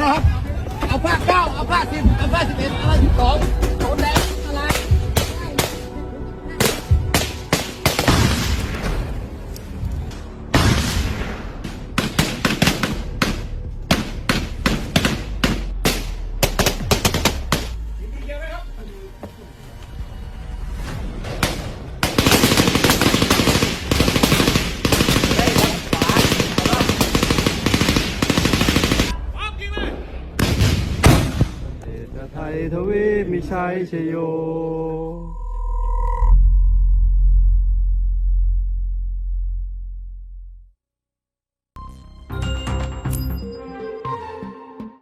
นะครับ เอาภาคเก้าเอาภาคสิบเอาภาคสิบเอ็ดเอาภาคสิบสอง เศรษฐไทยทวีมิชัยชโย